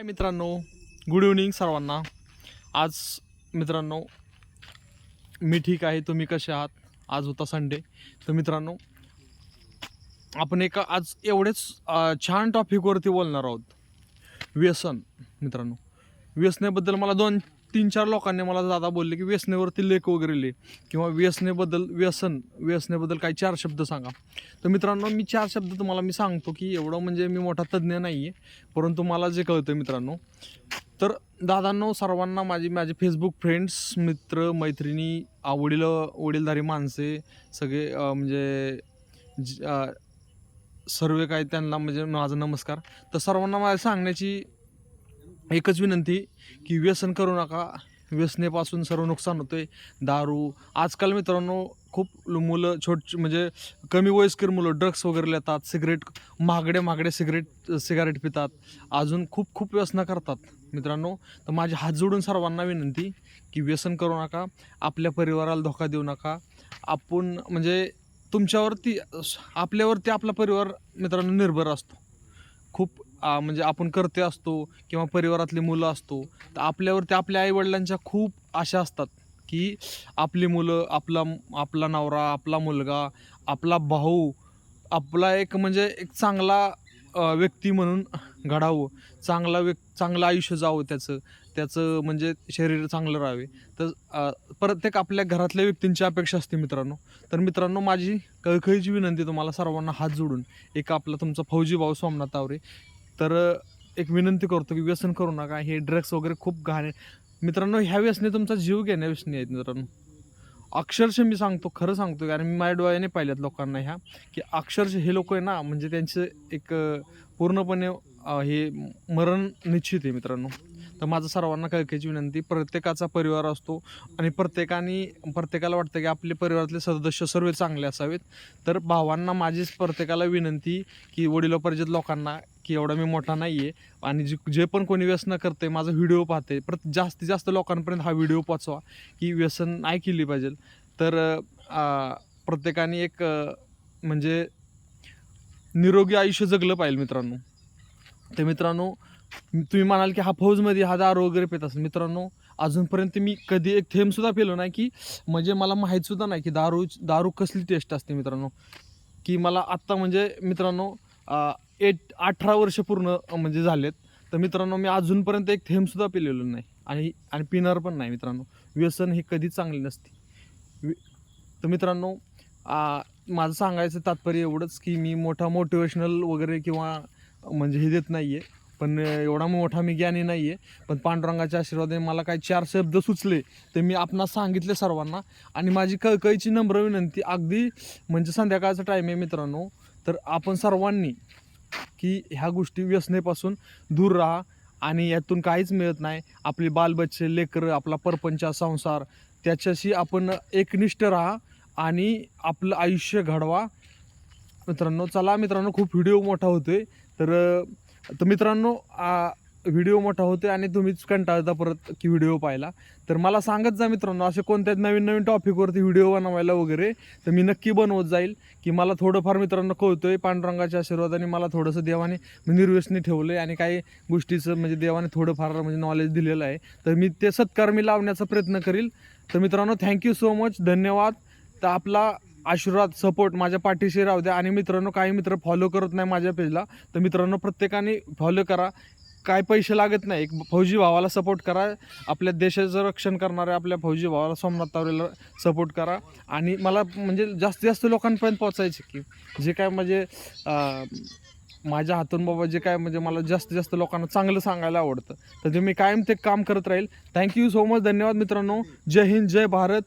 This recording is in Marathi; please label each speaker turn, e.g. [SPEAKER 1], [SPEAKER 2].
[SPEAKER 1] मित्रांनो गुड इव्हनिंग सर्वांना. आज मित्रांनो मी ठीक आहे तुम्ही कसे आहात? आज होता संडे तर मित्रांनो आपण एका आज एवढेच छान टॉपिकवरती बोलणार आहोत. व्यसन मित्रांनो. व्यसनेबद्दल मला दोन तीन चार लोकांनी मला दादा बोलले की व्यसनेवरती लेख वगैरे लिहि. किंवा व्यसनेबद्दल व्यसन व्यसनेबद्दल काही चार शब्द सांगा. तर मित्रांनो मी चार शब्द तुम्हाला मी सांगतो की एवढं म्हणजे मी मोठा तज्ज्ञ नाही आहे परंतु मला जे कळतं मित्रांनो तर दादांनो सर्वांना माझी माझे फेसबुक फ्रेंड्स मित्र मैत्रिणी आवडील वडीलधारी माणसे सगळे म्हणजे ज- सर्व काय त्यांना म्हणजे माझा नमस्कार. तर सर्वांना मला सांगण्याची एकच विनंती की व्यसन करू नका. व्यसनेपासून सर्व नुकसान होते दारू आजकाल मित्रांनो खूप मुलं छोट म्हणजे कमी वयस्कर मुलं ड्रग्स वगैरे लेतात सिगरेट महागडे महागडे सिगरेट सिगारेट पितात. अजून खूप खूप व्यसनं करतात मित्रांनो. तर माझे हात जोडून सर्वांना विनंती की व्यसन करू नका. आपल्या परिवाराला धोका देऊ नका. आपण म्हणजे तुमच्यावरती आपल्यावरती आपला परिवार मित्रांनो निर्भर असतो. खूप म्हणजे आपण करते असतो किंवा परिवारातली मुलं असतो तर आपल्यावरती आपल्या आईवडिलांच्या खूप आशा असतात की आपली मुलं आपला आपला नवरा आपला मुलगा आपला भाऊ आपला एक म्हणजे एक चांगला व्यक्ती म्हणून घडावं चांगला व्यक् चांगलं आयुष्य जावं त्याचं. त्याचं म्हणजे शरीर चांगलं राहावे. तर प्रत्येक आपल्या घरातल्या व्यक्तींची अपेक्षा असते मित्रांनो. तर मित्रांनो माझी कळकळीची विनंती तुम्हाला सर्वांना हात जोडून. एक आपला तुमचा फौजी भाऊ सोमनाथ तावरे. तर एक विनंती करतो की व्यसन करू नका. हे ड्रग्स वगैरे खूप घाणे. मित्रांनो ह्या व्यसने तुमचा जीव घेण्या व्यसनी आहेत मित्रांनो. अक्षरशः मी सांगतो खरं सांगतो कारण मी माझ्या डोळ्याने पाहिल्यात लोकांना ह्या की अक्षरशः हे लोक आहे ना म्हणजे त्यांचं एक पूर्णपणे हे मरण निश्चित आहे मित्रांनो. तर माझं सर्वांना कळकायची विनंती. प्रत्येकाचा परिवार असतो आणि प्रत्येकाने प्रत्येकाला वाटतं की आपले परिवारातले सदस्य सर्व चांगले असावेत. तर भावांना माझीच प्रत्येकाला विनंती की वडिलोपरिचित लोकांना की एवढा मी मोठा नाही आहे आणि जे जे पण कोणी व्यसन करते माझा व्हिडिओ पाहते. प्रत जास्तीत जास्त लोकांपर्यंत हा व्हिडिओ पोचवा की व्यसन नाही केली पाहिजे. तर प्रत्येकाने एक म्हणजे निरोगी आयुष्य जगलं पाहिजे मित्रांनो. तर मित्रांनो तुम्ही म्हणाल की हा फौजमध्ये हा दारू वगैरे पित असेल. मित्रांनो अजूनपर्यंत मी कधी एक थेंबसुद्धा पिलो नाही की म्हणजे मला माहीतसुद्धा नाही की दारू दारू कसली टेस्ट असते मित्रांनो. की मला आत्ता म्हणजे मित्रांनो एट अठरा वर्ष पूर्ण म्हणजे झालेत. तर मित्रांनो मी अजूनपर्यंत एक थेंबसुद्धा पिलेलो नाही. आणि आणि पिणार पण नाही मित्रांनो. व्यसन हे कधीच चांगली नसते. तर मित्रांनो माझं सांगायचं तात्पर्य एवढंच की मी मोठा मोटिवेशनल वगैरे किंवा म्हणजे हे देत नाही आहे पण एवढा मोठा मी ज्ञानी नाही आहे पण पांडुरंगाच्या आशीर्वादाने मला काही चार शब्द सुचले ते मी आपणास सांगितले सर्वांना. आणि माझी कळकळीची नम्र विनंती अगदी म्हणजे संध्याकाळचा टाईम आहे मित्रांनो तर आपण सर्वांनी की ह्या गोष्टी व्यसनेपासून दूर राहा आणि यातून काहीच मिळत नाही. आपली बालबच्चे लेकरं आपला परपंच संसार त्याच्याशी आपण एकनिष्ठ राहा आणि आपलं आयुष्य घडवा. मित्रांनो चला मित्रांनो खूप व्हिडिओ मोठा होतोय. तर तर मित्रांनो व्हिडिओ मोठा होतोय आणि तुम्हीच कंटाळता परत की व्हिडिओ पाहिला तर मला सांगत जा मित्रांनो असे कोणत्या नवीन नवीन टॉपिकवरती व्हिडिओ बनवायला वगैरे तर मी नक्की बनवत जाईल. की मला थोडंफार मित्रांनो कळतोय पांडुरंगाच्या आशीर्वादाने मला थोडंसं देवाने निर्व्यसनी ठेवलं आहे आणि काही गोष्टीचं म्हणजे देवाने थोडंफार म्हणजे नॉलेज दिलेलं आहे. तर मी ते सत्कार मी लावण्याचा प्रयत्न करील. तर मित्रांनो थँक्यू सो मच धन्यवाद. तर आपला आशीर्वाद सपोर्ट माझ्या पाठीशी राहू द्या. आणि मित्रांनो काही मित्र फॉलो करत नाही माझ्या पेजला तर मित्रांनो प्रत्येकाने फॉलो करा. काय पैसे लागत नाही एक फौजी भावाला सपोर्ट करा. आपल्या देशाचं रक्षण करणाऱ्या आपल्या फौजी भावाला सोमनाथ तावरेला सपोर्ट करा. आणि मला म्हणजे जास्तीत जास्त लोकांपर्यंत पोचायचे की जे काय म्हणजे माझ्या हातून बाबा जे काय म्हणजे मला जास्तीत जास्त लोकांना चांगलं सांगायला आवडतं. तर ते मी कायम ते काम करत राहील. थँक्यू सो मच धन्यवाद मित्रांनो. जय हिंद जय भारत.